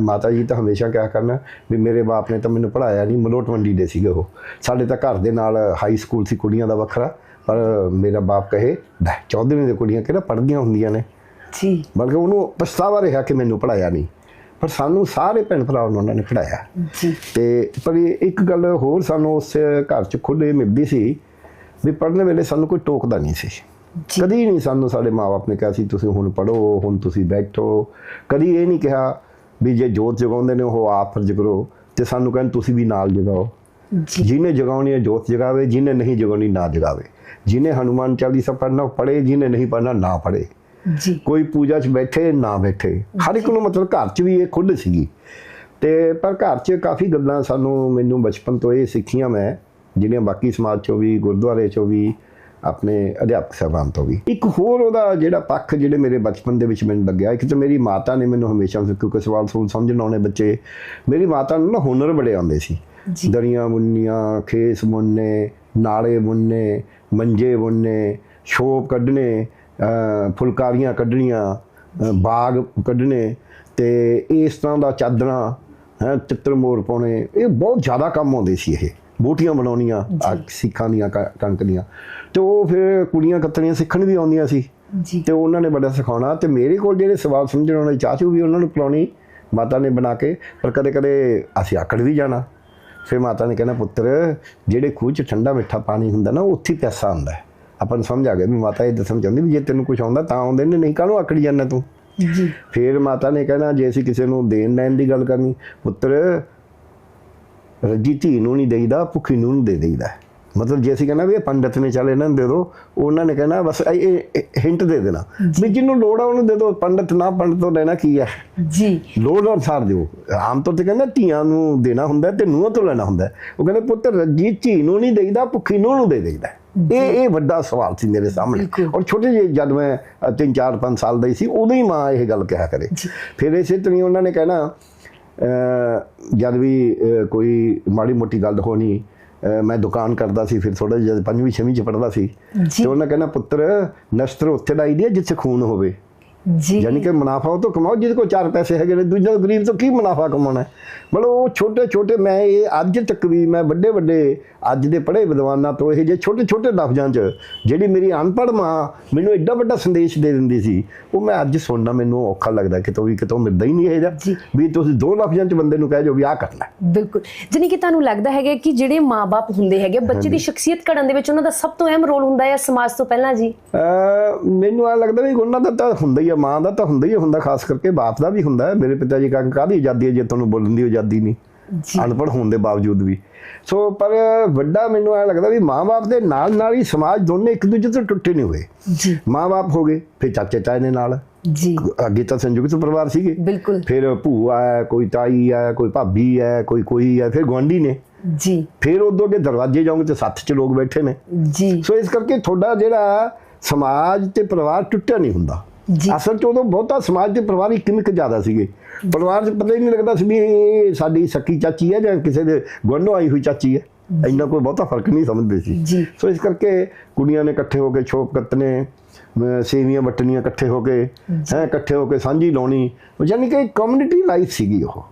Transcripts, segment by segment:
ਮਾਤਾ ਜੀ ਤਾਂ ਹਮੇਸ਼ਾ ਕਿਹਾ ਕਰਨਾ ਵੀ ਮੇਰੇ ਬਾਪ ਨੇ ਤਾਂ ਮੈਨੂੰ ਪੜਾਇਆ ਨਹੀਂ ਮਲੋਟ ਮੰਡੀ ਦੇ ਸੀਗੇ ਉਹ। ਸਾਡੇ ਤਾਂ ਘਰ ਦੇ ਨਾਲ ਹਾਈ ਸਕੂਲ ਸੀ ਕੁੜੀਆਂ ਦਾ ਵੱਖਰਾ ਪਰ ਮੇਰਾ ਬਾਪ ਕਹੇ ਚੌਧਰੀ ਦੇ ਕੁੜੀਆਂ ਕਿਹੜਾ ਪੜ੍ਹਦੀਆਂ ਹੁੰਦੀਆਂ ਨੇ? ਜੀ। ਬਲਕਿ ਉਹਨੂੰ ਪਛਤਾਵਾ ਰਿਹਾ ਕਿ ਮੈਨੂੰ ਪੜਾਇਆ ਨਹੀਂ। ਪਰ ਸਾਨੂੰ ਸਾਰੇ ਭੈਣ ਭਰਾਵਾਂ ਨੂੰ ਉਹਨਾਂ ਨੇ ਪੜਾਇਆ ਜੀ। ਤੇ ਪਰ ਇੱਕ ਗੱਲ ਹੋਰ ਸਾਨੂੰ ਉਸ ਘਰ ਚ ਖੁੱਲੇ ਮਿਲਦੀ ਸੀ ਵੀ ਪੜ੍ਹਨ ਵੇਲੇ ਸਾਨੂੰ ਕੋਈ ਟੋਕਦਾ ਨਹੀਂ ਸੀ। ਕਦੀ ਨਹੀਂ ਸਾਨੂੰ ਸਾਡੇ ਮਾਪੇ ਨੇ ਕਿਹਾ ਸੀ ਤੁਸੀਂ ਹੁਣ ਪੜੋ ਹੁਣ ਤੁਸੀਂ ਬੈਠੋ। ਕਦੀ ਇਹ ਨਹੀਂ ਕਿਹਾ ਵੀ ਜੇ ਜੋਤ ਜਗਾਉਂਦੇ ਨੇ ਉਹ ਆਪ ਫਰਜ਼ ਕਰੋ ਤੇ ਸਾਨੂੰ ਕਹਿਣ ਤੁਸੀਂ ਵੀ ਨਾਲ ਜਗਾਓ। ਜਿਹਨੇ ਜਗਾਉਣੀ ਹੈ ਜੋਤ ਜਗਾਵੇ ਜਿਹਨੇ ਨਹੀਂ ਜਗਾਉਣੀ ਨਾ ਜਗਾਵੇ। ਜਿਹਨੇ ਹਨੂਮਾਨ ਚਾਲੀਸਾ ਪੜਨਾ ਪੜੇ ਜਿਹਨੇ ਨਹੀਂ ਪੜਨਾ ਨਾ ਪੜੇ ਜੀ। ਕੋਈ ਪੂਜਾ 'ਚ ਬੈਠੇ ਨਾ ਬੈਠੇ। ਹਰ ਇੱਕ ਨੂੰ ਮਤਲਬ ਘਰ 'ਚ ਵੀ ਇਹ ਖੁੱਲ੍ਹ ਸੀਗੀ। ਤੇ ਪਰ ਘਰ 'ਚ ਕਾਫੀ ਗੱਲਾਂ ਸਾਨੂੰ ਮੈਨੂੰ ਬਚਪਨ ਤੋਂ ਇਹ ਸਿੱਖੀਆਂ ਮੈਂ ਜਿਹੜੀਆਂ ਬਾਕੀ ਸਮਾਜ 'ਚੋਂ ਵੀ ਗੁਰਦੁਆਰੇ 'ਚੋਂ ਵੀ ਆਪਣੇ ਅਧਿਆਪਕ ਸਾਹਿਬਾਨ ਤੋਂ ਵੀ। ਇੱਕ ਹੋਰ ਉਹਦਾ ਜਿਹੜਾ ਪੱਖ ਜਿਹੜੇ ਮੇਰੇ ਬਚਪਨ ਦੇ ਵਿੱਚ ਮੈਨੂੰ ਲੱਗਿਆ ਇੱਕ ਤਾਂ ਮੇਰੀ ਮਾਤਾ ਨੇ ਮੈਨੂੰ ਹਮੇਸ਼ਾ ਕਿਉਂਕਿ ਸਵਾਲ ਸੂਲ ਸਮਝਣ ਆਉਣੇ ਬੱਚੇ ਮੇਰੀ ਮਾਤਾ ਨੂੰ ਨਾ ਹੁਨਰ ਬੜੇ ਆਉਂਦੇ ਸੀ। ਦਰੀਆਂ ਬੁੰਨੀਆਂ ਖੇਸ ਬੁੰਨੇ ਨਾਲੇ ਬੁੰਨੇ ਮੰਜੇ ਬੁੰਨੇ ਸ਼ੋਪ ਕੱਢਣੇ ਫੁਲਕਾਰੀਆਂ ਕੱਢਣੀਆਂ ਬਾਗ ਕੱਢਣੇ ਤੇ ਇਸ ਤਰ੍ਹਾਂ ਦਾ ਚਾਦਰਾਂ ਹੈ ਚਿੱਤਰ ਮੋਰ ਪਾਉਣੇ ਇਹ ਬਹੁਤ ਜ਼ਿਆਦਾ ਕੰਮ ਆਉਂਦੇ ਸੀ ਇਹ। ਬੂਟੀਆਂ ਬਣਾਉਣੀਆਂ ਸਿੱਖਾਂ ਦੀਆਂ ਕਣਕ ਦੀਆਂ। ਤੇ ਉਹ ਫਿਰ ਕੁੜੀਆਂ ਕੱਤਣੀਆਂ ਸਿੱਖਣ ਵੀ ਆਉਂਦੀਆਂ ਸੀ। ਤੇ ਉਹਨਾਂ ਨੇ ਬੜਾ ਸਿਖਾਉਣਾ। ਤੇ ਮੇਰੇ ਕੋਲ ਜਿਹੜੇ ਸਵਾਲ ਸਮਝਣ ਵਾਲੇ ਚਾਚੂ ਵੀ ਉਹਨਾਂ ਨੂੰ ਪਿਲਾਉਣੀ ਮਾਤਾ ਨੇ ਬਣਾ ਕੇ। ਪਰ ਕਦੇ ਕਦੇ ਅਸੀਂ ਆਕੜ ਵੀ ਜਾਣਾ। ਫਿਰ ਮਾਤਾ ਨੇ ਕਹਿਣਾ ਪੁੱਤਰ ਜਿਹੜੇ ਖੂਹ 'ਚ ਠੰਡਾ ਮਿੱਠਾ ਪਾਣੀ ਹੁੰਦਾ ਨਾ ਉੱਥੇ ਹੁੰਦਾ ਹੈ। ਆਪਾਂ ਨੂੰ ਸਮਝ ਆ ਗਿਆ ਵੀ ਮਾਤਾ ਇਹ ਦੱਸਣਾ ਚਾਹੁੰਦੀ ਵੀ ਜੇ ਤੈਨੂੰ ਕੁਝ ਆਉਂਦਾ ਤਾਂ ਆਉਂਦੇ ਨੇ ਨਹੀਂ ਕਾਹਨੂੰ ਆਕੜੀ ਜਾਂਦਾ ਤੂੰ? ਜੀ। ਫਿਰ ਮਾਤਾ ਨੇ ਕਹਿਣਾ ਜੇ ਅਸੀਂ ਕਿਸੇ ਨੂੰ ਦੇਣ ਲੈਣ ਦੀ ਗੱਲ ਕਰਨੀ ਪੁੱਤਰ ਰੱਜੀ ਧੀ ਨੂੰ ਨਹੀਂ ਦੇਈਦਾ ਭੁੱਖੀ ਨੂੰ ਨਹੀਂ ਦੇ ਦੇਈਦਾ। ਮਤਲਬ ਜੇ ਅਸੀਂ ਕਹਿੰਦਾ ਵੀ ਇਹ ਪੰਡਤ ਨੇ ਚੱਲ ਇਹਨਾਂ ਨੂੰ ਦੇ ਦਿਓ ਉਹਨਾਂ ਨੇ ਕਹਿਣਾ ਬਸ ਇਹ ਹਿੰਟ ਦੇ ਦੇਣਾ। ਵੀ ਜਿਹਨੂੰ ਲੋੜ ਆ ਉਹਨੂੰ ਦੇ ਦਿਓ ਪੰਡਤ ਨਾ ਪੰਡਤ ਤੋਂ ਲੈਣਾ ਕੀ ਹੈ? ਜੀ। ਲੋੜ ਅਨਸਾਰ ਦਿਓ। ਆਮ ਤੌਰ ਤੇ ਕਹਿੰਦਾ ਧੀਆਂ ਨੂੰ ਦੇਣਾ ਹੁੰਦਾ ਤੇ ਨੂੰਹਾਂ ਤੋਂ ਲੈਣਾ ਹੁੰਦਾ। ਉਹ ਕਹਿੰਦੇ ਪੁੱਤ ਰੱਜੀ ਧੀ ਨੂੰ ਨਹੀਂ ਦੇਈਦਾ ਭੁੱਖੀ ਨੂੰ ਨੂੰ ਦੇ ਦੇਈਦਾ। ਇਹ ਇਹ ਵੱਡਾ ਸਵਾਲ ਸੀ ਮੇਰੇ ਸਾਹਮਣੇ। ਔਰ ਛੋਟੇ ਜਿਹੇ ਜਦ ਮੈਂ 3 4 5 ਸਾਲ ਦਾ ਹੀ ਸੀ ਉਦੋਂ ਹੀ ਮਾਂ ਇਹ ਗੱਲ ਕਿਹਾ ਕਰੇ। ਫਿਰ ਇਸੇ ਤਰ੍ਹਾਂ ਉਹਨਾਂ ਨੇ ਕਹਿਣਾ ਜਦ ਵੀ ਕੋਈ ਮਾੜੀ ਮੋਟੀ ਗੱਲ ਹੋਣੀ ਮੈਂ ਦੁਕਾਨ ਕਰਦਾ ਸੀ ਫਿਰ ਥੋੜਾ ਜਿਹਾ ਪੰਜਵੀਂ ਛੇਵੀਂ ਚ ਪੜਦਾ ਸੀ। ਤੇ ਉਹਨਾਂ ਕਹਿਣਾ ਪੁੱਤਰ ਨਸਤਰ ਉੱਥੇ ਲਾਈ ਦੀ ਜਿੱਥੇ ਖੂਨ ਹੋਵੇ। ਜੀ। ਯਾਨੀ ਕਿ ਮੁਨਾਫਾ ਉਹ ਤੋਂ ਕਮਾਓ ਜਿਹਦੇ ਕੋਲ ਚਾਰ ਪੈਸੇ ਹੈਗੇ ਨੇ ਦੂਜਾ ਗਰੀਬ ਤੋਂ ਕੀ ਮੁਨਾਫਾ ਕਮਾਉਣਾ ਹੈ? ਮਤਲਬ ਉਹ ਛੋਟੇ ਛੋਟੇ ਮੈਂ ਇਹ ਅੱਜ ਤੱਕ ਵੀ ਮੈਂ ਵੱਡੇ ਵੱਡੇ ਅੱਜ ਦੇ ਪੜ੍ਹੇ ਵਿਦਵਾਨਾਂ ਤੋਂ ਇਹ ਜੇ ਛੋਟੇ ਛੋਟੇ ਲਫ਼ਜ਼ਾਂ 'ਚ ਜਿਹੜੀ ਮੇਰੀ ਅਨਪੜ੍ਹ ਮਾਂ ਮੈਨੂੰ ਐਡਾ ਵੱਡਾ ਸੰਦੇਸ਼ ਦੇ ਦਿੰਦੀ ਸੀ ਉਹ ਮੈਂ ਅੱਜ ਸੁਣਨਾ ਮੈਨੂੰ ਔਖਾ ਲੱਗਦਾ ਕਿਤੋਂ ਵੀ ਕਿਤੋਂ ਮਿਲਦਾ ਹੀ ਨਹੀਂ ਇਹ ਜੀ। ਵੀ ਤੁਸੀਂ ਦੋ ਲਫ਼ਜ਼ਾਂ 'ਚ ਬੰਦੇ ਨੂੰ ਕਹਿ ਜੋ ਵੀ ਆਹ ਕਰਨਾ। ਬਿਲਕੁਲ। ਜਾਨੀ ਕਿ ਤੁਹਾਨੂੰ ਲੱਗਦਾ ਹੈਗਾ ਕਿ ਜਿਹੜੇ ਮਾਪੇ ਹੁੰਦੇ ਹੈਗੇ ਬੱਚੇ ਦੀ ਸ਼ਖਸੀਅਤ ਘੜਨ ਦੇ ਵਿੱਚ ਉਹਨਾਂ ਦਾ ਸਭ ਤੋਂ ਅਹਿਮ ਰੋਲ ਹੁੰਦਾ ਹੈ ਸਮਾਜ ਤੋਂ ਪਹਿਲਾਂ ਜੀ? ਮੈਨੂੰ ਆ ਲੱਗਦਾ ਵੀ ਉਹਨਾਂ ਦਾ ਤਾਂ ਹੁੰਦਾ ਹੀ ਆ ਮਾਂ ਦਾ ਤਾਂ ਹੁੰਦਾ ਹੀ ਹੁੰਦਾ ਖਾਸ ਕਰਕੇ ਬਾਪ ਦਾ ਵੀ ਹੁੰਦਾ ਹੈ। ਮੇਰੇ ਪਿਤਾ ਜੀ ਕਹਿੰਦੇ ਕਾਹਦੀ ਆਜ਼ਾਦੀ ਹੈ ਜੇ ਤੁਹਾਨੂੰ ਬੋਲਣ ਦੀ ਆਜ਼ਾਦੀ ਨਹੀਂ। ਅਨਪੜ੍ਹ ਹੋਣ ਦੇ ਬਾਵਜੂਦ ਵੀ। ਸੋ ਪਰ ਵੱਡਾ ਮੈਨੂੰ ਐ ਲੱਗਦਾ ਵੀ ਮਾਂ-ਬਾਪ ਦੇ ਨਾਲ ਨਾਲ ਹੀ ਸਮਾਜ ਦੋਨੇ ਇੱਕ ਦੂਜੇ ਤੋਂ ਟੁੱਟੇ ਨਹੀਂ ਹੋਏ। ਜੀ। ਮਾਂ-ਬਾਪ ਹੋ ਗਏ ਫਿਰ ਚਾਚੇ ਤਾਏ ਨੇ ਨਾਲ। ਜੀ। ਅੱਗੇ ਤਾਂ ਸੰਯੁਕਤ ਪਰਿਵਾਰ ਸੀਗੇ। ਬਿਲਕੁਲ। ਫਿਰ ਭੂਆ ਹੈ ਕੋਈ ਤਾਈ ਹੈ ਕੋਈ ਭਾਬੀ ਹੈ ਕੋਈ ਕੋਈ ਹੈ ਫਿਰ ਗੁਆਂਢੀ ਨੇ। ਜੀ। ਫਿਰ ਉਦੋਂ ਅੱਗੇ ਦਰਵਾਜ਼ੇ ਜਾਓਗੇ ਤੇ ਸੱਤ ਚ ਲੋਕ ਬੈਠੇ ਨੇ। ਜੀ। ਸੋ ਇਸ ਕਰਕੇ ਤੁਹਾਡਾ ਜਿਹੜਾ ਸਮਾਜ ਤੇ ਪਰਿਵਾਰ ਟੁੱਟਿਆ ਨਹੀਂ ਹੁੰਦਾ। ਅਸਲ ਚ ਉਦੋਂ ਬਹੁਤਾ ਸਮਾਜ ਦੇ ਪਰਿਵਾਰ ਹੀ ਕਿੰਨੇ ਕੁ ਜ਼ਿਆਦਾ ਸੀਗੇ। ਪਰਿਵਾਰ 'ਚ ਪਤਾ ਹੀ ਨਹੀਂ ਲੱਗਦਾ ਸੀ ਵੀ ਇਹ ਸਾਡੀ ਸੱਕੀ ਚਾਚੀ ਹੈ ਜਾਂ ਕਿਸੇ ਦੇ ਗੁਆਂਢੋਂ ਆਈ ਹੋਈ ਚਾਚੀ ਹੈ। ਇੰਨਾ ਕੋਈ ਬਹੁਤਾ ਫ਼ਰਕ ਨਹੀਂ ਸਮਝਦੇ ਸੀ। ਸੋ ਇਸ ਕਰਕੇ ਕੁੜੀਆਂ ਨੇ ਇਕੱਠੇ ਹੋ ਕੇ ਛੋਪ ਕੱਤਨੇ ਸੇਵੀਆਂ ਵਟਣੀਆਂ ਇਕੱਠੇ ਹੋ ਕੇ ਹੈ ਇਕੱਠੇ ਹੋ ਕੇ ਸਾਂਝੀ ਲਾਉਣੀ। ਉਹ ਯਾਨੀ ਕਿ ਕਮਿਊਨਿਟੀ ਲਾਈਫ ਸੀਗੀ ਉਹ।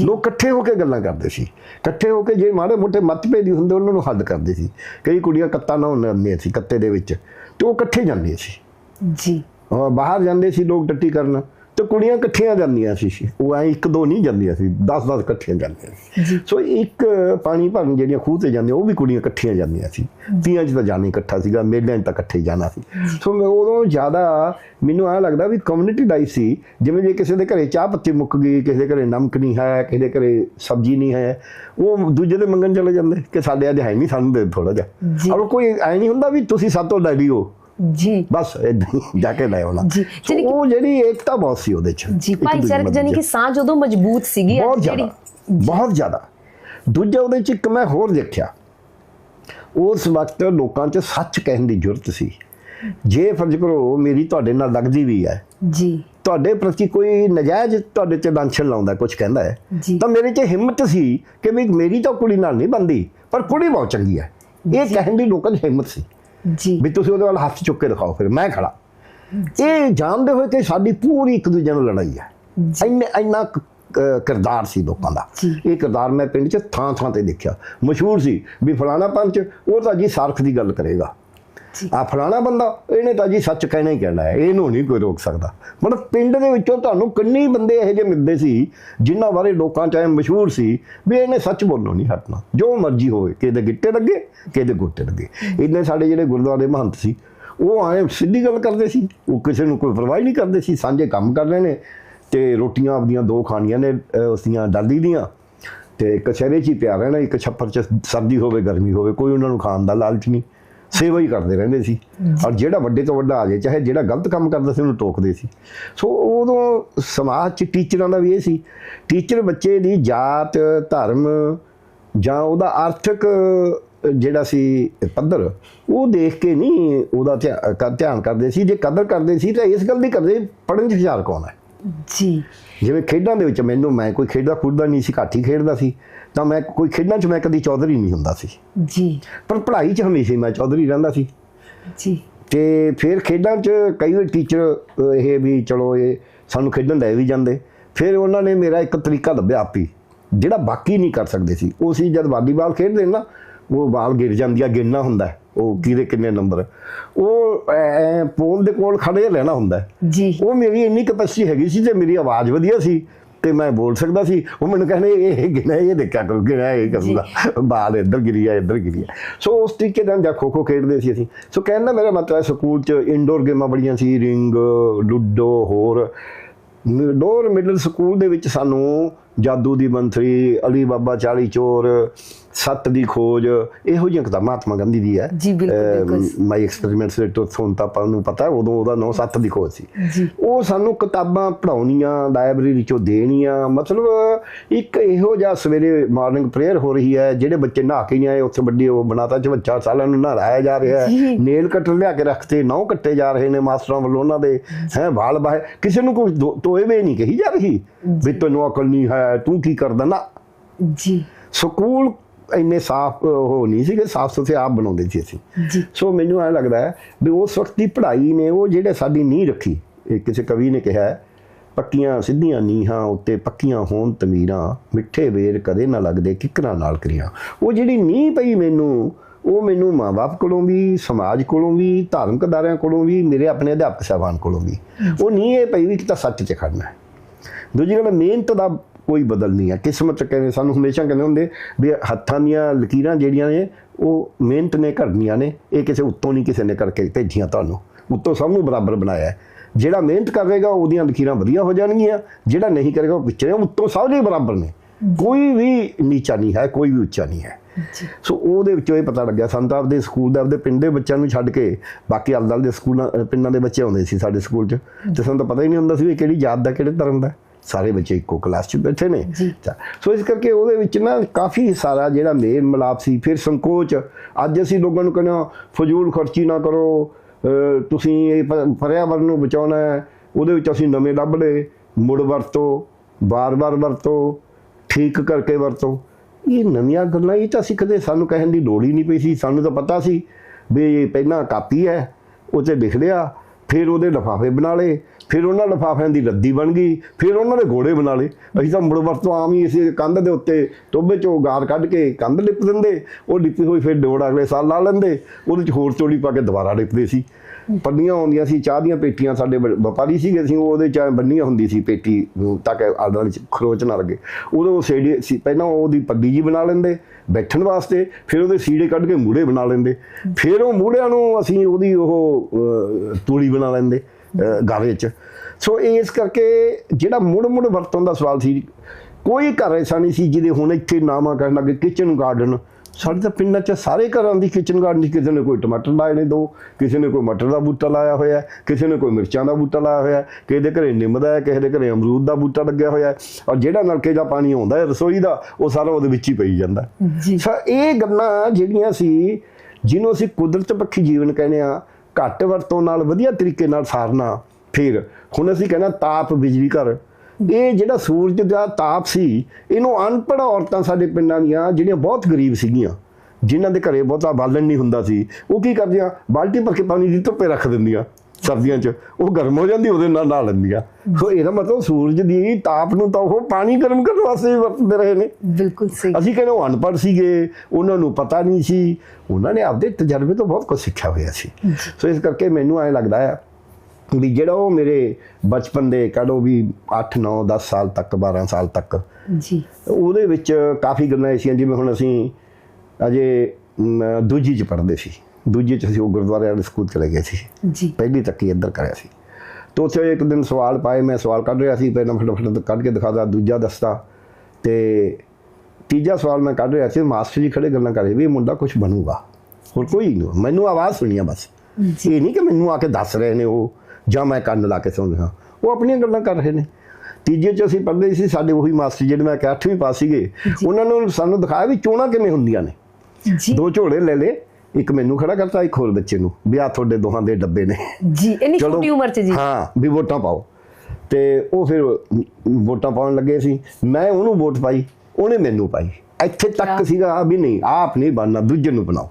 ਲੋਕ ਇਕੱਠੇ ਹੋ ਕੇ ਗੱਲਾਂ ਕਰਦੇ ਸੀ। ਇਕੱਠੇ ਹੋ ਕੇ ਜੇ ਮਾੜੇ ਮੋਟੇ ਮਤਭੇਦ ਹੁੰਦੇ ਉਹਨਾਂ ਨੂੰ ਹੱਲ ਕਰਦੇ ਸੀ। ਕਈ ਕੁੜੀਆਂ ਕੱਤਾ ਨਾ ਹੁੰਦੀਆਂ ਸੀ ਕੱਤੇ ਦੇ ਵਿੱਚ ਤੇ ਉਹ ਇਕੱਠੇ ਜਾਂਦੀਆਂ ਸੀ। ਜੀ। ਬਾਹਰ ਜਾਂਦੇ ਸੀ ਲੋਕ ਟੱਟੀ ਕਰਨ ਤੇ ਕੁੜੀਆਂ ਇਕੱਠੀਆਂ ਜਾਂਦੀਆਂ ਸੀ ਉਹ ਐ ਇੱਕ ਦੋ ਨਹੀਂ ਜਾਂਦੀਆਂ ਸੀ 10 10 ਇਕੱਠੀਆਂ ਜਾਂਦੀਆਂ ਸੀ। ਸੋ ਇੱਕ ਪਾਣੀ ਭਰਨ ਜਿਹੜੀਆਂ ਖੂਹ ਤੇ ਜਾਂਦੀਆਂ ਉਹ ਵੀ ਕੁੜੀਆਂ ਇਕੱਠੀਆਂ ਜਾਂਦੀਆਂ ਸੀ। ਤੀਆਂ 'ਚ ਤਾਂ ਜਾਣੀ ਇਕੱਠਾ ਸੀਗਾ ਮੇਲਿਆਂ 'ਚ ਤਾਂ ਇਕੱਠੇ ਹੀ ਜਾਣਾ ਸੀ। ਸੋ ਮੈਂ ਉਦੋਂ ਜ਼ਿਆਦਾ ਮੈਨੂੰ ਐਂ ਲੱਗਦਾ ਵੀ ਕਮਿਊਨਿਟੀ ਲਾਈਫ ਸੀ ਜਿਵੇਂ ਜੇ ਕਿਸੇ ਦੇ ਘਰੇ ਚਾਹ ਪੱਤੀ ਮੁੱਕ ਗਈ ਕਿਸੇ ਦੇ ਘਰੇ ਨਮਕ ਨਹੀਂ ਹੈ ਕਿਸੇ ਦੇ ਘਰੇ ਸਬਜ਼ੀ ਨਹੀਂ ਹੈ ਉਹ ਦੂਜੇ ਦੇ ਮੰਗਣ ਚਲੇ ਜਾਂਦੇ ਕਿ ਸਾਡੇ ਅੱਜ ਹੈ ਨਹੀਂ ਸਾਨੂੰ ਦੇ ਥੋੜਾ। ਜਿਹਾ। ਔਰ ਕੋਈ ਐ ਨਹੀਂ ਹੁੰਦਾ ਵੀ ਤੁਸੀਂ ਸਾਤੋਂ ਲੈ ਲਿਓ ਜੀ। ਬਸ ਹੀ ਜਾ ਕੇ ਲੈ ਆਉਣਾ। ਜੀ, ਉਹ ਜਿਹੜੀ ਏਕਤਾ ਬਹੁਤ ਸੀ ਉਹਦੇ ਚ ਜੀ ਭਾਈਚਾਰਕ ਜਾਨੀ ਕਿ ਸਾਂਝ ਉਦੋਂ ਮਜ਼ਬੂਤ ਸੀਗੀ ਜ਼ਿਆਦਾ ਬਹੁਤ ਜ਼ਿਆਦਾ। ਦੂਜਾ ਉਹਦੇ ਚ ਇੱਕ ਮੈਂ ਹੋਰ ਦੇਖਿਆ। ਉਸ ਵਕਤ ਲੋਕਾਂ 'ਚ ਸੱਚ ਕਹਿਣ ਦੀ ਜ਼ਰੂਰਤ ਸੀ। ਜੇ ਫਰਜ਼ ਕਰੋ ਮੇਰੀ ਤੁਹਾਡੇ ਨਾਲ ਲੱਗਦੀ ਵੀ ਹੈ। ਜੀ। ਤੁਹਾਡੇ ਪ੍ਰਤੀ ਕੋਈ ਨਜਾਇਜ਼ ਤੁਹਾਡੇ ਤੇ ਲਾਂਛਨ ਲਾਉਂਦਾ ਕੁਝ ਕਹਿੰਦਾ ਹੈ। ਤਾਂ ਮੇਰੇ 'ਚ ਹਿੰਮਤ ਸੀ ਕਿ ਵੀ ਮੇਰੀ ਤਾਂ ਕੁੜੀ ਨਾਲ ਨਹੀਂ ਬੰਦੀ ਪਰ ਕੁੜੀ ਬਹੁਤ ਚੰਗੀ ਹੈ। ਇਹ ਕਹਿਣ ਦੀ ਲੋਕਾਂ 'ਚ ਹਿੰਮਤ ਸੀ। ਜੀ। ਵੀ ਤੁਸੀਂ ਉਹਦੇ ਵੱਲ ਹੱਥ ਚੁੱਕ ਕੇ ਦਿਖਾਓ ਫਿਰ ਮੈਂ ਖੜਾ। ਇਹ ਜਾਣਦੇ ਹੋਏ ਕਿ ਸਾਡੀ ਪੂਰੀ ਇੱਕ ਦੂਜੇ ਨਾਲ ਲੜਾਈ ਹੈ। ਇੰਨੇ ਇੰਨਾ ਕਿਰਦਾਰ ਸੀ ਲੋਕਾਂ ਦਾ। ਇਹ ਕਿਰਦਾਰ ਮੈਂ ਪਿੰਡ 'ਚ ਥਾਂ ਥਾਂ ਤੇ ਦੇਖਿਆ। ਮਸ਼ਹੂਰ ਸੀ ਵੀ ਫਲਾਣਾ ਪੰਚ ਉਹ ਤਾਂ ਜੀ ਸਾਰਖ ਦੀ ਗੱਲ ਕਰੇਗਾ। ਆ ਫਲਾਣਾ ਬੰਦਾ, ਇਹਨੇ ਤਾਂ ਜੀ ਸੱਚ ਕਹਿਣਾ ਹੀ ਕਹਿਣਾ ਹੈ, ਇਹਨੂੰ ਨਹੀਂ ਕੋਈ ਰੋਕ ਸਕਦਾ। ਮਤਲਬ ਪਿੰਡ ਦੇ ਵਿੱਚੋਂ ਤੁਹਾਨੂੰ ਕਿੰਨੇ ਬੰਦੇ ਇਹੋ ਜਿਹੇ ਮਿਲਦੇ ਸੀ, ਜਿਨ੍ਹਾਂ ਬਾਰੇ ਲੋਕਾਂ 'ਚ ਐਂ ਮਸ਼ਹੂਰ ਸੀ, ਵੀ ਇਹਨੇ ਸੱਚ ਬੋਲਣੋਂ ਨਹੀਂ ਹਟਣਾ। ਜੋ ਮਰਜ਼ੀ ਹੋਵੇ ਕਿਤੇ ਗਿੱਟੇ ਲੱਗੇ ਕਿਤੇ ਗੋਟੇ ਲੱਗੇ। ਇੰਨੇ ਸਾਡੇ ਜਿਹੜੇ ਗੁਰਦੁਆਰੇ ਮਹੰਤ ਸੀ, ਉਹ ਆਏ ਸਿੱਧੀ ਗੱਲ ਕਰਦੇ ਸੀ, ਉਹ ਕਿਸੇ ਨੂੰ ਕੋਈ ਪਰਵਾਹ ਨਹੀਂ ਕਰਦੇ ਸੀ, ਸਾਂਝੇ ਕੰਮ ਕਰ ਰਹੇ ਨੇ, ਤੇ ਰੋਟੀਆਂ ਆਪਦੀਆਂ ਦੋ ਖਾਣੀਆਂ ਨੇ ਉਸ ਦੀਆਂ ਡਾਲੀ ਦੀਆਂ, ਤੇ ਕਚਹਿਰੇ 'ਚ ਹੀ ਪਿਆ ਰਹਿਣਾ, ਇੱਕ ਛੱਪਰ 'ਚ ਸਰਦੀ ਹੋਵੇ, ਗਰਮੀ ਹੋਵੇ, ਕੋਈ ਉਹਨਾਂ ਨੂੰ ਖਾਣ ਦਾ ਲਾਲਚ ਨਹੀਂ। ਸੇਵਾ ਹੀ ਕਰਦੇ ਰਹਿੰਦੇ ਸੀ। ਔਰ ਜਿਹੜਾ ਵੱਡੇ ਤੋਂ ਵੱਡਾ ਆ ਜਾਏ ਚਾਹੇ ਜਿਹੜਾ ਗਲਤ ਕੰਮ ਕਰਦਾ ਸੀ ਉਹਨੂੰ ਟੋਕਦੇ ਸੀ। ਸੋ ਉਦੋਂ ਸਮਾਜ 'ਚ ਟੀਚਰਾਂ ਦਾ ਵੀ ਇਹ ਸੀ। ਟੀਚਰ ਬੱਚੇ ਦੀ ਜਾਤ ਧਰਮ ਜਾਂ ਉਹਦਾ ਆਰਥਿਕ ਜਿਹੜਾ ਸੀ ਪੱਧਰ ਉਹ ਦੇਖ ਕੇ ਨਹੀਂ ਉਹਦਾ ਧਿਆਨ ਕਰਦੇ ਸੀ। ਜੇ ਕਦਰ ਕਰਦੇ ਸੀ ਤਾਂ ਇਸ ਗੱਲ ਦੀ ਕਰਦੇ ਪੜਨ 'ਚ ਹੁਸ਼ਿਆਰ ਕੌਣ ਹੈ? ਜੀ। ਜਿਵੇਂ ਖੇਡਾਂ ਦੇ ਵਿੱਚ ਮੈਨੂੰ ਮੈਂ ਕੋਈ ਖੇਡਦਾ ਖੁੱਡਦਾ ਨਹੀਂ ਸੀ ਘੱਟ ਹੀ ਖੇਡਦਾ ਸੀ ਤਾਂ ਮੈਂ ਕੋਈ ਖੇਡਾਂ 'ਚ ਮੈਂ ਕਦੀ ਚੌਧਰੀ ਨਹੀਂ ਹੁੰਦਾ ਸੀ। ਜੀ। ਪਰ ਪੜ੍ਹਾਈ 'ਚ ਹਮੇਸ਼ਾ ਮੈਂ ਚੌਧਰੀ ਰਹਿੰਦਾ ਸੀ। ਜੀ। ਤੇ ਫਿਰ ਖੇਡਾਂ 'ਚ ਕਈ ਵਾਰ ਟੀਚਰ ਇਹ ਵੀ ਚਲੋ ਇਹ ਸਾਨੂੰ ਖੇਡਣ ਲੈ ਵੀ ਜਾਂਦੇ। ਫਿਰ ਉਹਨਾਂ ਨੇ ਮੇਰਾ ਇੱਕ ਤਰੀਕਾ ਲੱਭਿਆ ਆਪੀ ਜਿਹੜਾ ਬਾਕੀ ਨਹੀਂ ਕਰ ਸਕਦੇ ਸੀ। ਉਹ ਸੀ ਜਦ ਵਾਲੀਬਾਲ ਖੇਡਦੇ ਨਾ ਉਹ ਬਾਲ ਗਿਰ ਜਾਂਦੀ ਆ ਗਿਣਨਾ ਹੁੰਦਾ। ਉਹ ਕਿਹਦੇ ਕਿੰਨੇ ਨੰਬਰ? ਉਹ ਐ ਪੋਲ ਦੇ ਕੋਲ ਖੜੇ ਰਹਿਣਾ ਹੁੰਦਾ। ਜੀ। ਉਹ ਮੇਰੀ ਇੰਨੀ ਕਪੈਸਿਟੀ ਹੈਗੀ ਸੀ ਤੇ ਮੇਰੀ ਆਵਾਜ਼ ਵਧੀਆ ਸੀ ਤੇ ਮੈਂ ਬੋਲ ਸਕਦਾ ਸੀ। ਉਹ ਮੈਨੂੰ ਕਹਿੰਦੇ ਇਹ ਗਿਣਾ ਇਹ ਦੇਖਿਆ ਕਰੋ ਗਿਣਾ ਇਹ ਕਰੂਗਾ। ਬਾਲ ਇੱਧਰ ਗਿਰੀ ਆ ਇੱਧਰ ਗਿਰੀ ਆ। ਸੋ ਉਸ ਤਰੀਕੇ ਨਾਲ ਜਾਂ ਖੋ ਖੋ ਖੇਡਦੇ ਸੀ ਅਸੀਂ। ਸੋ ਕਹਿੰਦਾ ਮੇਰਾ ਮਤਲਬ ਹੈ ਸਕੂਲ ਚ ਇਨਡੋਰ ਗੇਮਾਂ ਬੜੀਆਂ ਸੀ ਰਿੰਗ ਲੁੱਡੋ ਹੋਰ। ਡੋਰ ਮਿਡਲ ਸਕੂਲ ਦੇ ਵਿੱਚ ਸਾਨੂੰ ਜਾਦੂ ਦੀ ਮੰਤਰੀ ਅਲੀ ਬਾਬਾ ਚਾਲੀ ਚੋਰ ਸੱਤ ਦੀ ਖੋਜ ਇਹੋ ਜਿਹੀਆਂ ਕਿਤਾਬਾਂ ਮਹਾਤਮਾ ਗਾਂਧੀ ਦੀ ਹੈ। ਜੀ, ਬਿਲਕੁਲ, ਬਿਲਕੁਲ। ਮਾਈ ਐਕਸਪੈਰੀਮੈਂਟਸ ਦੇ ਟੁੱਥ ਹੁਣ ਤਾਂ ਆਪਾਂ ਨੂੰ ਪਤਾ ਉਦੋਂ ਉਹਦਾ ਨਾਂ ਸੱਤ ਦੀ ਖੋਜ ਸੀ। ਜੀ। ਉਹ ਸਾਨੂੰ ਕਿਤਾਬਾਂ ਪੜਾਉਣੀਆਂ ਲਾਇਬ੍ਰੇਰੀ ਚੋਂ ਦੇਣੀਆਂ ਮਤਲਬ ਇੱਕ ਇਹੋ ਜਿਹਾ ਸਵੇਰੇ ਮਾਰਨਿੰਗ ਪ੍ਰੇਅਰ ਹੋ ਰਹੀ ਹੈ ਜਿਹੜੇ ਬੱਚੇ ਨਹਾ ਕੇ ਨਹੀਂ ਆਏ ਉੱਥੇ ਵੱਡੀ ਉਹ ਬਣਾਤਾ ਚ ਬੱਚਾ ਸਾਲਾਂ ਨੂੰ ਨਹਾਇਆ ਜਾ ਰਿਹਾ। ਹੈ। ਨੇਲ ਕਟਰ ਲਿਆ ਕੇ ਰੱਖਤੇ ਨਹੁੰ ਕੱਟੇ ਜਾ ਰਹੇ ਨੇ ਮਾਸਟਰਾਂ ਵੱਲੋਂ ਉਹਨਾਂ ਦੇ ਹੈ ਵਾਲ ਬਾਹਰ। ਕਿਸੇ ਨੂੰ ਕੋਈ ਟੋਏ ਵੇ ਨਹੀਂ ਕਹੀ ਜਾ ਰਹੀ ਵੀ ਤੈਨੂੰ ਅਕਲ ਨਹੀਂ ਹੈ ਤੂੰ ਕੀ ਕਰਦਾ ਨਾ। ਜੀ। ਸਕੂਲ ਇੰਨੇ ਸਾਫ਼ ਹੋ ਨਹੀਂ ਸੀਗੇ ਸਾਫ਼ ਸੁਥਰੇ ਆਪ ਬਣਾਉਂਦੇ ਸੀ ਅਸੀਂ। ਸੋ ਮੈਨੂੰ ਐ ਲੱਗਦਾ ਹੈ ਵੀ ਉਸ ਵਕਤ ਦੀ ਪੜ੍ਹਾਈ ਨੇ ਉਹ ਜਿਹੜੇ ਸਾਡੀ ਨੀਂਹ ਰੱਖੀ ਇਹ ਕਿਸੇ ਕਵੀ ਨੇ ਕਿਹਾ ਪੱਕੀਆਂ ਸਿੱਧੀਆਂ ਨੀਹਾਂ ਉੱਤੇ ਪੱਕੀਆਂ ਹੋਣ ਤਮੀਰਾਂ ਮਿੱਠੇ ਵੇਰ ਕਦੇ ਨਾ ਲੱਗਦੇ ਕਿਕਰਾਂ ਨਾਲ ਕਰੀਆਂ। ਉਹ ਜਿਹੜੀ ਨੀਂਹ ਪਈ ਮੈਨੂੰ ਉਹ ਮੈਨੂੰ ਮਾਂ-ਬਾਪ ਕੋਲੋਂ ਵੀ ਸਮਾਜ ਕੋਲੋਂ ਵੀ ਧਾਰਮਿਕ ਅਦਾਰਿਆਂ ਕੋਲੋਂ ਵੀ ਮੇਰੇ ਆਪਣੇ ਅਧਿਆਪਕ ਸਾਹਿਬਾਨ ਕੋਲੋਂ ਵੀ। ਉਹ ਨੀਂਹ ਇਹ ਪਈ ਵੀ ਕਿ ਤਾਂ ਸੱਚ 'ਚ ਖੜਨਾ ਹੈ। ਦੂਜੀ ਗੱਲ ਮਿਹਨਤ ਦਾ ਕੋਈ ਬਦਲ ਨਹੀਂ ਹੈ ਕਿਸਮਤ ਕਹਿੰਦੇ ਸਾਨੂੰ ਹਮੇਸ਼ਾ ਕਹਿੰਦੇ ਹੁੰਦੇ ਵੀ ਹੱਥਾਂ ਦੀਆਂ ਲਕੀਰਾਂ ਜਿਹੜੀਆਂ ਨੇ ਉਹ ਮਿਹਨਤ ਨੇ ਘੜਨੀਆਂ ਨੇ ਇਹ ਕਿਸੇ ਉੱਤੋਂ ਨਹੀਂ ਕਿਸੇ ਨੇ ਕਰਕੇ ਭੇਜੀਆਂ ਤੁਹਾਨੂੰ। ਉੱਤੋਂ ਸਭ ਨੂੰ ਬਰਾਬਰ ਬਣਾਇਆ। ਜਿਹੜਾ ਮਿਹਨਤ ਕਰੇਗਾ ਉਹਦੀਆਂ ਲਕੀਰਾਂ ਵਧੀਆ ਹੋ ਜਾਣਗੀਆਂ। ਜਿਹੜਾ ਨਹੀਂ ਕਰੇਗਾ ਉਹ ਪਿੱਛੇ ਉੱਤੋਂ ਸਭ ਦੇ ਬਰਾਬਰ ਨੇ। ਕੋਈ ਵੀ ਨੀਚਾ ਨਹੀਂ ਹੈ ਕੋਈ ਵੀ ਉੱਚਾ ਨਹੀਂ ਹੈ। ਸੋ ਉਹਦੇ ਵਿੱਚੋਂ ਇਹ ਪਤਾ ਲੱਗਿਆ ਸਾਨੂੰ ਤਾਂ ਆਪਦੇ ਸਕੂਲ ਦੇ ਆਪਦੇ ਪਿੰਡ ਦੇ ਬੱਚਿਆਂ ਨੂੰ ਛੱਡ ਕੇ ਬਾਕੀ ਅਲਦਲ ਦੇ ਸਕੂਲਾਂ ਪਿੰਡਾਂ ਦੇ ਬੱਚੇ ਆਉਂਦੇ ਸੀ ਸਾਡੇ ਸਕੂਲ 'ਚ। ਤੇ ਸਾਨੂੰ ਤਾਂ ਪਤਾ ਹੀ ਨਹੀਂ ਹੁੰਦਾ ਸੀ ਵੀ ਕਿਹੜੀ ਜਾਤ ਦਾ ਕਿਹੜੇ ਧਰਮ ਦਾ। ਸਾਰੇ ਬੱਚੇ ਇੱਕੋ ਕਲਾਸ 'ਚ ਬੈਠੇ ਨੇ। ਸੋ ਇਸ ਕਰਕੇ ਉਹਦੇ ਵਿੱਚ ਨਾ ਕਾਫੀ ਸਾਰਾ ਜਿਹੜਾ ਮੇਲ ਮਿਲਾਪ ਸੀ ਫਿਰ ਸੰਕੋਚ। ਅੱਜ ਅਸੀਂ ਲੋਕਾਂ ਨੂੰ ਕਹਿੰਦੇ ਹਾਂ ਫਜ਼ੂਲ ਖਰਚੀ ਨਾ ਕਰੋ ਤੁਸੀਂ ਇਹ ਪਰਿਆਵਰਨ ਨੂੰ ਬਚਾਉਣਾ ਹੈ ਉਹਦੇ ਵਿੱਚ ਅਸੀਂ ਨਵੇਂ ਲੱਭ ਲਏ। ਮੁੜ ਵਰਤੋ ਬਾਰ-ਬਾਰ ਵਰਤੋ ਠੀਕ ਕਰਕੇ ਵਰਤੋ। ਇਹ ਨਵੀਆਂ ਗੱਲਾਂ ਇਹ ਤਾਂ ਅਸੀਂ ਕਦੇ ਸਾਨੂੰ ਕਹਿਣ ਦੀ ਲੋੜ ਹੀ ਨਹੀਂ ਪਈ ਸੀ। ਸਾਨੂੰ ਤਾਂ ਪਤਾ ਸੀ ਵੀ ਪਹਿਲਾਂ ਕਾਪੀ ਹੈ ਉਹ 'ਤੇ ਲਿਖ ਲਿਆ। ਫਿਰ ਉਹਦੇ ਲਿਫਾਫੇ ਬਣਾ ਲਏ, ਫਿਰ ਉਹਨਾਂ ਲਿਫਾਫਿਆਂ ਦੀ ਰੱਦੀ ਬਣ ਗਈ, ਫਿਰ ਉਹਨਾਂ ਦੇ ਘੋੜੇ ਬਣਾ ਲਏ। ਅਸੀਂ ਤਾਂ ਮੁੜ ਵਰਤੋਂ ਆਮ ਹੀ ਇਸੇ ਕੰਧ ਦੇ ਉੱਤੇ ਟੋਬੇ ਚੋਂ ਗਾਰ ਕੱਢ ਕੇ ਕੰਧ ਲਿਪ ਦਿੰਦੇ, ਉਹ ਲਿਪੀ ਹੋਈ ਫਿਰ ਡੋੜ ਅਗਲੇ ਸਾਲ ਲਾ ਲੈਂਦੇ, ਉਹਦੇ 'ਚ ਹੋਰ ਚੋੜੀ ਪਾ ਕੇ ਦੁਬਾਰਾ ਲਿਪਦੇ ਸੀ। ਪੰਨੀਆਂ ਆਉਂਦੀਆਂ ਸੀ ਚਾਹ ਦੀਆਂ ਪੇਟੀਆਂ ਸਾਡੇ ਵ- ਵਪਾਰੀ ਸੀਗੇ ਅਸੀਂ ਉਹਦੇ ਚ ਬੰਨੀਆਂ ਹੁੰਦੀ ਸੀ ਪੇਟੀ ਨੂੰ ਤਾਂ ਕਿ ਆਲੇ ਵਿੱਚ ਖਰੋਚ ਨਾ ਲੱਗੇ। ਉਦੋਂ ਉਹ ਸੇੜੀ ਸੀ ਪਹਿਲਾਂ ਉਹਦੀ ਪੱਗੀ ਜੀ ਬਣਾ ਲੈਂਦੇ ਬੈਠਣ ਵਾਸਤੇ ਫਿਰ ਉਹਦੇ ਸੀੜੇ ਕੱਢ ਕੇ ਮੂੜੇ ਬਣਾ ਲੈਂਦੇ। ਫਿਰ ਉਹ ਮੂੜਿਆਂ ਨੂੰ ਅਸੀਂ ਉਹਦੀ ਉਹ ਅਹ, ਤੂੜੀ ਬਣਾ ਲੈਂਦੇ ਅਹ, ਗਾਵੇ ਚ। ਸੋ ਇਸ ਕਰਕੇ ਜਿਹੜਾ ਮੁੜ ਮੁੜ ਵਰਤੋਂ ਦਾ ਸਵਾਲ ਸੀ ਕੋਈ ਘਰ ਐਸਾ ਨਹੀਂ ਸੀ ਜਿਹਦੇ ਹੁਣ ਇੱਥੇ ਨਾਮਾ ਕਰਨ ਲੱਗੇ ਕਿਚਨ ਗਾਰਡਨ ਸਾਡੇ ਤਾਂ ਪਿੰਡਾਂ 'ਚ ਸਾਰੇ ਘਰਾਂ ਦੀ ਕਿਚਨ ਗਾਰਡਨ ਸੀ ਕਿਸੇ ਨੇ ਕੋਈ ਟਮਾਟਰ ਲਾਏ ਨੇ ਦੋ ਕਿਸੇ ਨੇ ਕੋਈ ਮਟਰ ਦਾ ਬੂਟਾ ਲਾਇਆ ਹੋਇਆ ਕਿਸੇ ਨੇ ਕੋਈ ਮਿਰਚਾਂ ਦਾ ਬੂਟਾ ਲਾਇਆ ਹੋਇਆ ਕਿਸੇ ਦੇ ਘਰੇ ਨਿੰਮ ਦਾ ਹੈ ਕਿਸੇ ਦੇ ਘਰੇ ਅਮਰੂਦ ਦਾ ਬੂਟਾ ਲੱਗਿਆ ਹੋਇਆ ਔਰ ਜਿਹੜਾ ਨਲਕੇ ਦਾ ਪਾਣੀ ਆਉਂਦਾ ਹੈ ਰਸੋਈ ਦਾ ਉਹ ਸਾਰਾ ਉਹਦੇ ਵਿੱਚ ਹੀ ਪਈ ਜਾਂਦਾ ਸੋ ਇਹ ਗੱਲਾਂ ਜਿਹੜੀਆਂ ਸੀ ਜਿਹਨੂੰ ਅਸੀਂ ਕੁਦਰਤ ਪੱਖੀ ਜੀਵਨ ਕਹਿੰਦੇ ਆ ਘੱਟ ਵਰਤੋਂ ਨਾਲ ਵਧੀਆ ਤਰੀਕੇ ਨਾਲ ਸਾਰਨਾ ਫਿਰ ਹੁਣ ਅਸੀਂ ਕਹਿੰਦੇ ਤਾਪ ਬਿਜਲੀ ਘਰ ਇਹ ਜਿਹੜਾ ਸੂਰਜ ਦਾ ਤਾਪ ਸੀ ਇਹਨੂੰ ਅਨਪੜ੍ਹ ਔਰਤਾਂ ਸਾਡੇ ਪਿੰਡਾਂ ਦੀਆਂ ਜਿਹੜੀਆਂ ਬਹੁਤ ਗਰੀਬ ਸੀਗੀਆਂ ਜਿਨ੍ਹਾਂ ਦੇ ਘਰੇ ਬਹੁਤਾ ਬਾਲਣ ਨਹੀਂ ਹੁੰਦਾ ਸੀ ਉਹ ਕੀ ਕਰਦੀਆਂ ਬਾਲਟੀ ਭਰ ਕੇ ਪਾਣੀ ਦੀ ਧੁੱਪੇ ਰੱਖ ਦਿੰਦੀਆਂ ਸਰਦੀਆਂ 'ਚ ਉਹ ਗਰਮ ਹੋ ਜਾਂਦੀ ਉਹਦੇ ਨਾਲ ਨਹਾ ਲੈਂਦੀਆਂ। ਸੋ ਇਹਦਾ ਮਤਲਬ ਸੂਰਜ ਦੀ ਤਾਪ ਨੂੰ ਤਾਂ ਉਹ ਪਾਣੀ ਗਰਮ ਕਰਨ ਵਾਸਤੇ ਵਰਤਦੇ ਰਹੇ ਨੇ। ਬਿਲਕੁਲ ਸਹੀ। ਅਸੀਂ ਕਹਿੰਦੇ ਉਹ ਅਨਪੜ੍ਹ ਸੀਗੇ ਉਹਨਾਂ ਨੂੰ ਪਤਾ ਨਹੀਂ ਸੀ ਉਹਨਾਂ ਨੇ ਆਪਦੇ ਤਜਰਬੇ ਤੋਂ ਬਹੁਤ ਕੁਝ ਸਿੱਖਿਆ ਹੋਇਆ ਸੀ। ਸੋ ਇਸ ਕਰਕੇ ਮੈਨੂੰ ਐਂ ਲੱਗਦਾ ਹੈ ਵੀ ਜਿਹੜਾ ਉਹ ਮੇਰੇ ਬਚਪਨ ਦੇ ਕਹੋ ਵੀ 8 9 10 ਸਾਲ ਤੱਕ 12 ਸਾਲ ਤੱਕ। ਜੀ। ਉਹਦੇ ਵਿੱਚ ਕਾਫੀ ਗੱਲਾਂ ਐਸੀਆਂ ਜਿਵੇਂ ਹੁਣ ਅਸੀਂ ਅਜੇ ਦੂਜੀ ਚ ਪੜ੍ਹਦੇ ਸੀ। ਦੂਜੀ ਚ ਅਸੀਂ ਉਹ ਗੁਰਦੁਆਰੇ ਵਾਲੇ ਸਕੂਲ ਚਲੇ ਗਏ ਸੀ। ਜੀ। ਪਹਿਲੀ ਤੱਕ ਹੀ ਇੱਧਰ ਕਰਿਆ ਸੀ। ਤੇ ਉੱਥੇ ਇੱਕ ਦਿਨ ਸਵਾਲ ਪਾਏ ਮੈਂ ਸਵਾਲ ਕੱਢ ਰਿਹਾ ਸੀ ਪਹਿਲਾਂ ਫਟਾਫਟ ਕੱਢ ਕੇ ਦਿਖਾਦਾ ਦੂਜਾ ਦੱਸਦਾ ਤੇ ਤੀਜਾ ਸਵਾਲ ਮੈਂ ਕੱਢ ਰਿਹਾ ਸੀ ਮਾਸਟਰ ਜੀ ਖੜੇ ਗੱਲਾਂ ਕਰ ਵੀ ਮੁੰਡਾ ਕੁਝ ਬਣੂਗਾ। ਹੋਰ ਕੋਈ ਨਹੀਂ ਮੈਨੂੰ ਆਵਾਜ਼ ਸੁਣੀਆ ਬਸ। ਇਹ ਨਹੀਂ ਕਿ ਮੈਨੂੰ ਆ ਕੇ ਦੱਸ ਰਹੇ ਨੇ ਉਹ। ਜਾਂ ਮੈਂ ਕੰਨ ਲਾ ਕੇ ਸੁਣ ਰਿਹਾ। ਉਹ ਆਪਣੀਆਂ ਗੱਲਾਂ ਕਰ ਰਹੇ ਨੇ। ਤੀਜੇ ਚ ਅਸੀਂ ਪੜ੍ਹਦੇ ਸੀ ਸਾਡੇ ਉਹੀ ਮਾਸਟਰ ਜਿਹੜੇ ਮੈਂ ਕਿਹਾ 8ਵੀਂ ਪਾਸ ਸੀਗੇ ਉਹਨਾਂ ਨੂੰ ਸਾਨੂੰ ਦਿਖਾਇਆ ਵੀ ਚੋਣਾਂ ਕਿਵੇਂ ਹੁੰਦੀਆਂ ਨੇ। ਜੀ। ਦੋ ਝੋਲੇ ਲੈ ਲੇ ਇੱਕ ਮੈਨੂੰ ਖੜਾ ਕਰਤਾ ਇੱਕ ਹੋਰ ਬੱਚੇ ਨੂੰ ਵੀ ਆਹ ਤੁਹਾਡੇ ਦੋਹਾਂ ਦੇ ਡੱਬੇ ਨੇ। ਜੀ ਇੰਨੀ। ਛੋਟੀ ਉਮਰ 'ਚ ਜੀ। ਹਾਂ ਵੀ ਵੋਟਾਂ ਪਾਓ। ਤੇ ਉਹ ਫਿਰ ਵੋਟਾਂ ਪਾਉਣ ਲੱਗੇ ਸੀ। ਮੈਂ ਉਹਨੂੰ ਵੋਟ ਪਾਈ ਉਹਨੇ ਮੈਨੂੰ ਪਾਈ। ਇੱਥੇ ਤੱਕ? ਸੀਗਾ ਵੀ ਨਹੀਂ ਆਪ ਨਹੀਂ ਬਣਨਾ ਦੂਜੇ ਨੂੰ ਬਣਾਓ।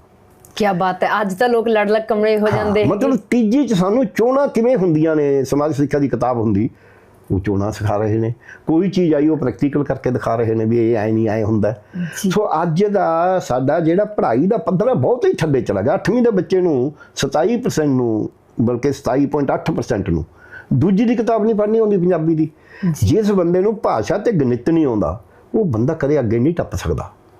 ਕੀ ਬਾਤ ਹੈ। ਅੱਜ ਤਾਂ ਲੋਕ ਲੜ ਲੜ ਕਮਰੇ ਹੋ ਜਾਂਦੇ। ਮਤਲਬ ਤੀਜੀ ਚ ਸਾਨੂੰ ਚੋਣਾਂ ਕਿਵੇਂ ਹੁੰਦੀਆਂ ਨੇ? ਸਮਾਜ ਸਿੱਖਿਆ ਦੀ ਕਿਤਾਬ ਹੁੰਦੀ। ਉਹ ਚੋਣਾਂ ਸਿਖਾ ਰਹੇ ਨੇ। ਕੋਈ ਚੀਜ਼ ਆਈ ਉਹ ਪ੍ਰੈਕਟੀਕਲ ਕਰਕੇ ਦਿਖਾ ਰਹੇ ਨੇ ਵੀ ਇਹ ਐ ਨਹੀਂ ਐ ਹੁੰਦਾ। ਸੋ ਅੱਜ ਦਾ ਸਾਡਾ ਜਿਹੜਾ ਪੜ੍ਹਾਈ ਦਾ ਪੱਧਰ ਹੈ ਬਹੁਤ ਹੀ ਥੱਲੇ ਚਲਾ ਗਿਆ। 8ਵੀਂ ਦੇ ਬੱਚੇ ਨੂੰ 27% ਨੂੰ ਬਲਕਿ 27.8% ਨੂੰ। ਦੂਜੀ ਦੀ ਕਿਤਾਬ ਨਹੀਂ ਪੜ੍ਹਨੀ ਆਉਂਦੀ ਪੰਜਾਬੀ ਦੀ। ਜਿਸ ਬੰਦੇ ਨੂੰ ਭਾਸ਼ਾ ਤੇ ਗਣਿਤ ਨਹੀਂ ਆਉਂਦਾ ਉਹ ਬੰਦਾ ਕਦੇ ਅੱਗੇ ਨਹੀਂ ਟੱਪ ਸਕਦਾ।